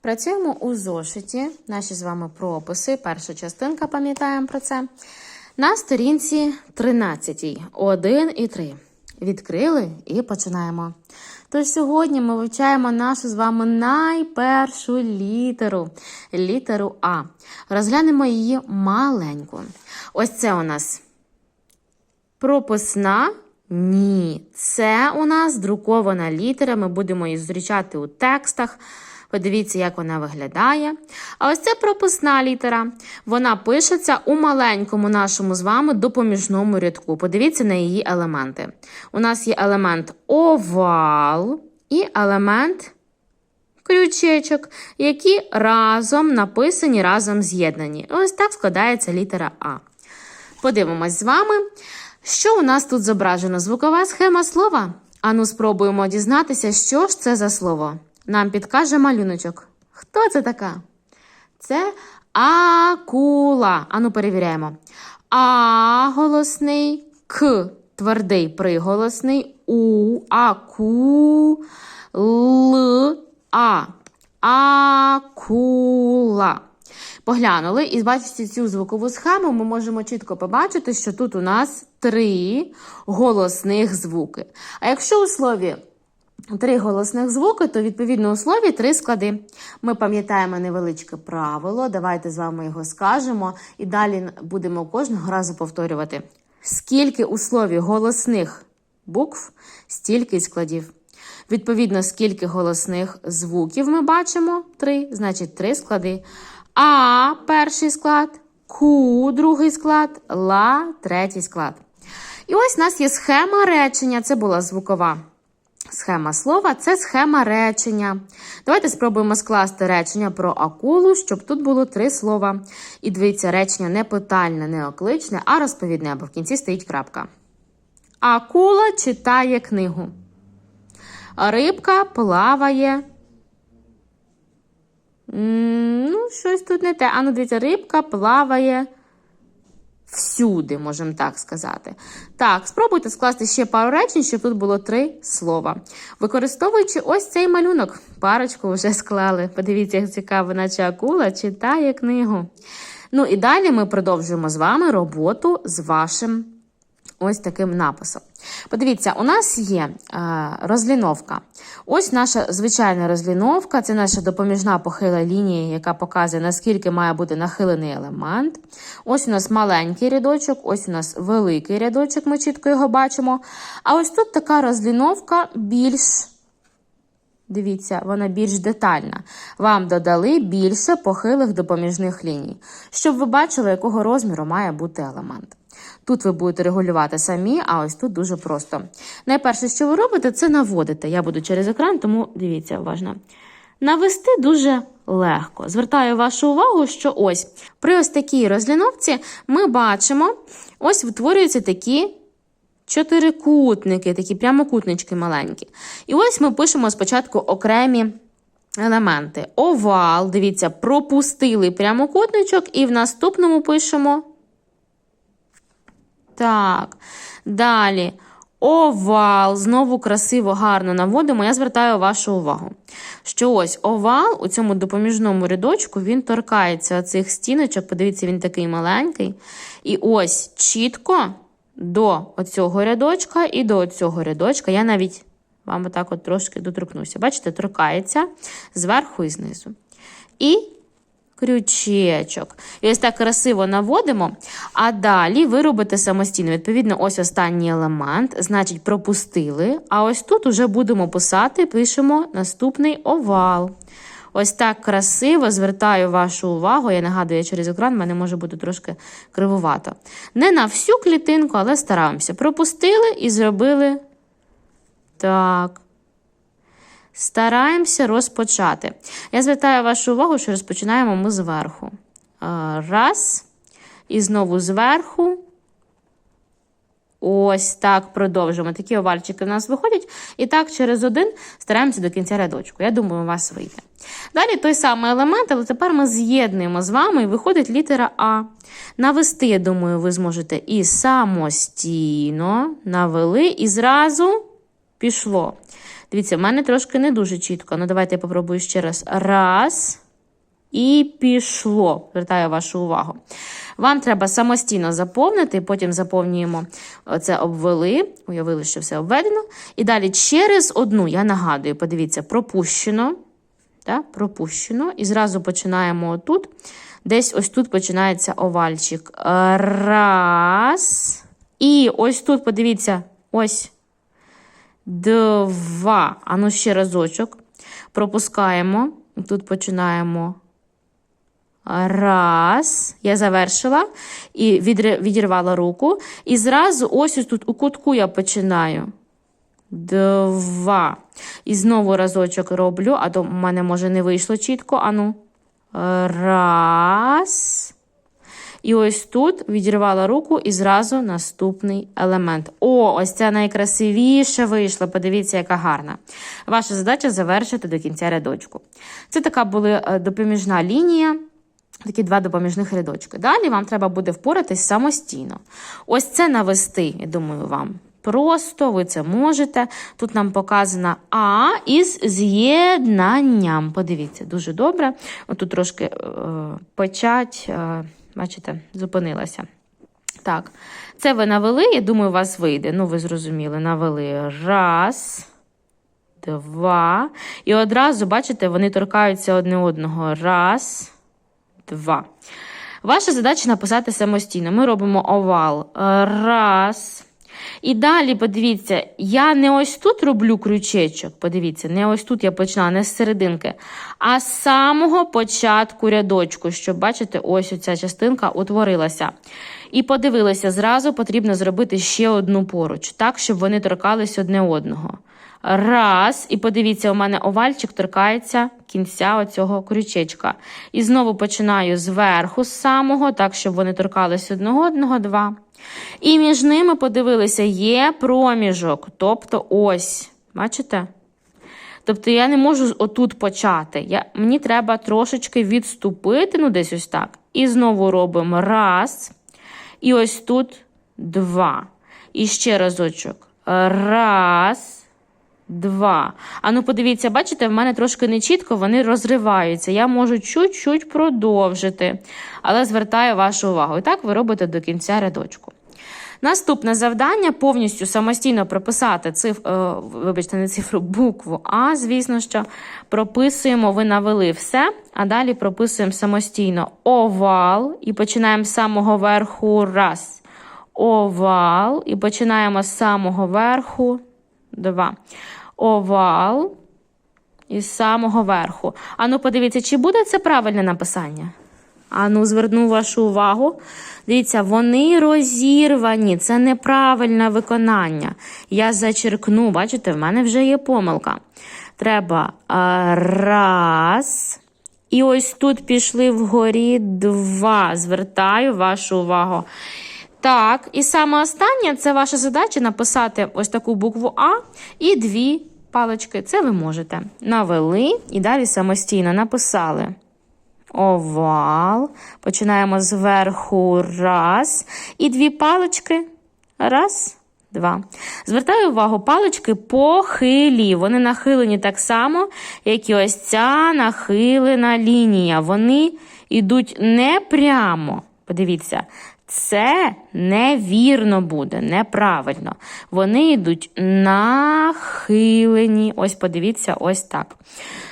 Працюємо у зошиті. Наші з вами прописи. Перша частинка, пам'ятаємо про це. На сторінці 13, 1 і 3. Відкрили і починаємо. Тож сьогодні ми вивчаємо нашу з вами найпершу літеру літеру А. Розглянемо її маленьку. Ось це у нас прописна. Ні, це у нас друкована літера. Ми будемо її зустрічати у текстах. Подивіться, як вона виглядає. А ось це прописна літера. Вона пишеться у маленькому нашому з вами допоміжному рядку. Подивіться на її елементи. У нас є елемент овал і елемент крючечок, які разом написані, разом з'єднані. Ось так складається літера А. Подивимось з вами, що у нас тут зображено. Звукова схема слова. Ану, спробуємо дізнатися, що ж це за слово. Нам підкаже малюночок. Хто це така? Це акула. Ану, перевіряємо. А голосний, К твердий приголосний, У, аку, Л, А. Акула. Поглянули і бачите цю звукову схему, ми можемо чітко побачити, що тут у нас три голосних звуки. А якщо у слові три голосних звуки, то відповідно у слові три склади. Ми пам'ятаємо невеличке правило. Давайте з вами його скажемо і далі будемо кожного разу повторювати. Скільки у слові голосних букв, стільки складів. Відповідно, скільки голосних звуків ми бачимо? Три, значить, три склади. А перший склад, Ку другий склад, Ла третій склад. І ось у нас є схема речення. Це була звукова схема слова, це схема речення. Давайте спробуємо скласти речення про акулу, щоб тут було три слова. І дивіться, речення не питальне, не окличне, а розповідне, бо в кінці стоїть крапка. Акула читає книгу. Рибка плаває. Ну, щось тут не те. А ну, дивіться, рибка плаває всюди, можемо так сказати. Так, спробуйте скласти ще пару речень, щоб тут було три слова. Використовуючи ось цей малюнок, парочку вже склали. Подивіться, як цікаво, наче акула читає книгу. Ну і далі ми продовжуємо з вами роботу з вашим ось таким написом. Подивіться, у нас є е, розліновка. Ось наша звичайна розліновка, це наша допоміжна похила лінія, яка показує, наскільки має бути нахилений елемент. Ось у нас маленький рядочок, ось у нас великий рядочок, ми чітко його бачимо. А ось тут така розліновка більш. Дивіться, вона більш детальна. Вам додали більше похилих допоміжних ліній, щоб ви бачили, якого розміру має бути елемент. Тут ви будете регулювати самі, а ось тут дуже просто. Найперше, що ви робите, це наводите. Я буду через екран, тому дивіться уважно. Навести дуже легко. Звертаю вашу увагу, що ось при ось такій розліновці ми бачимо, ось утворюються такі чотирикутники, такі прямокутнички маленькі. І ось ми пишемо спочатку окремі елементи. Овал, дивіться, пропустили прямокутничок, і в наступному пишемо. Так. Далі. Овал. Знову красиво, гарно наводимо. Я звертаю вашу увагу, що ось овал у цьому допоміжному рядочку він торкається цих стіночок. Подивіться, він такий маленький. І ось чітко до оцього рядочка і до цього рядочка. Я навіть вам отак от трошки доторкнуся. Бачите, торкається зверху і знизу. І крючечок. І ось так красиво наводимо. А далі ви робите самостійно. Відповідно, ось останній елемент, значить, пропустили. А ось тут уже будемо писати, пишемо наступний овал. Ось так красиво звертаю вашу увагу. Я нагадую, через екран в мене може бути трошки кривувато. Не на всю клітинку, але стараємося. Пропустили і зробили так. Стараємося розпочати. Я звертаю вашу увагу, що розпочинаємо ми зверху. Раз. І знову зверху. Ось так продовжуємо. Такі овальчики у нас виходять. І так, через один стараємося до кінця рядочку. Я думаю, у вас вийде. Далі той самий елемент, але тепер ми з'єднуємо з вами і виходить літера А. Навести, я думаю, ви зможете і самостійно навели, і зразу пішло. Дивіться, в мене трошки не дуже чітко. Ну, давайте я попробую ще раз. Раз. І пішло. Звертаю вашу увагу. Вам треба самостійно заповнити, потім заповнюємо це обвели, уявили, що все обведено. І далі через одну, я нагадую, подивіться, пропущено. Так, пропущено. І зразу починаємо отут. Десь ось тут починається овальчик. Раз. І ось тут, подивіться, ось. Два. А ну ще разочок. Пропускаємо. Тут починаємо. Раз. Я завершила і відірвала руку. І зразу ось ось тут у кутку я починаю. Два. І знову разочок роблю, а то в мене може не вийшло чітко. Ану. Раз. І ось тут відірвала руку і зразу наступний елемент. О, ось ця найкрасивіша вийшла. Подивіться, яка гарна. Ваша задача завершити до кінця рядочку. Це така була е, допоміжна лінія. Такі два допоміжних рядочки. Далі вам треба буде впоратись самостійно. Ось це навести, я думаю, вам просто, ви це можете. Тут нам показана А із з'єднанням. Подивіться, дуже добре. Тут трошки е, печать, е, бачите, зупинилася. Так, це ви навели, я думаю, у вас вийде. Ну, ви зрозуміли, навели. Раз, два. І одразу, бачите, вони торкаються одне одного. Раз, два. Ваша задача написати самостійно. Ми робимо овал. Раз. І далі, подивіться, я не ось тут роблю крючечок. Подивіться, не ось тут я починала, не з серединки, а з самого початку рядочку, щоб, бачите, ось оця частинка утворилася. І подивилися, зразу потрібно зробити ще одну поруч, так, щоб вони торкались одне одного. Раз, і подивіться, у мене овальчик торкається кінця оцього крючечка. І знову починаю зверху, з самого, так, щоб вони торкались одного одного, два. І між ними, подивилися, є проміжок. Тобто ось. Бачите? Тобто я не можу отут почати. Я, Мені треба трошечки відступити, ну десь ось так. І знову робимо раз. І ось тут два. І ще разочок. Раз. Два. А ну, подивіться, бачите, в мене трошки не чітко, вони розриваються. Я можу чуть-чуть продовжити, але звертаю вашу увагу. І так ви робите до кінця рядочку. Наступне завдання повністю самостійно прописати циф... е, вибачте, не цифру, букву А, звісно, що прописуємо, ви навели все, а далі прописуємо самостійно овал і починаємо з самого верху раз. Овал, і починаємо з самого верху два. Овал і з самого верху. Ану, подивіться, чи буде це правильне написання? Ану, зверну вашу увагу. Дивіться, вони розірвані. Це неправильне виконання. Я зачеркну, бачите, в мене вже є помилка. Треба раз. І ось тут пішли вгорі два. Звертаю вашу увагу. Так, і саме останнє це ваша задача написати ось таку букву А і дві палички. Це ви можете. Навели і далі самостійно написали. Овал. Починаємо зверху раз. І дві палички. Раз, два. Звертаю увагу, палички похилі. Вони нахилені так само, як і ось ця нахилена лінія. Вони йдуть не прямо. Подивіться, це невірно буде, неправильно. Вони йдуть нахилені. Ось подивіться, ось так.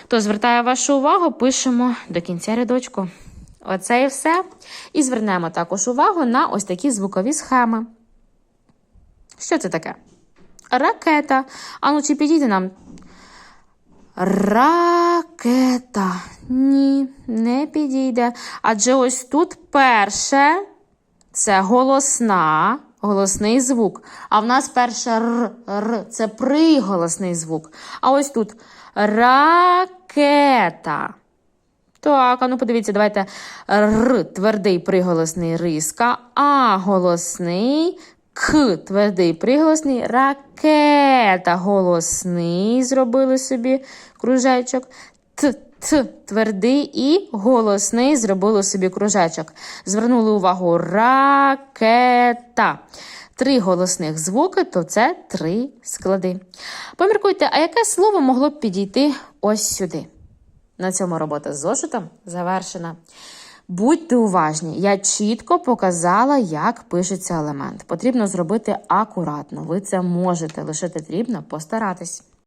То звертаю вашу увагу, пишемо до кінця рядочку. Оце і все. І звернемо також увагу на ось такі звукові схеми. Що це таке? Ракета. А ну, чи підійде нам? Ракета. Ні, не підійде. Адже ось тут перше це голосна, голосний звук. А в нас перше р, р це приголосний звук. А ось тут ракета. Так, ну подивіться, давайте р твердий приголосний риска, а голосний к твердий приголосний, ракета голосний. Зробили собі кружечок. Т Т твердий і голосний зробили собі кружечок. Звернули увагу ракета. три голосних звуки, то це три склади. Поміркуйте, а яке слово могло б підійти ось сюди? На цьому робота з зошитом завершена. Будьте уважні, я чітко показала, як пишеться елемент. Потрібно зробити акуратно. Ви це можете, лише потрібно постаратись.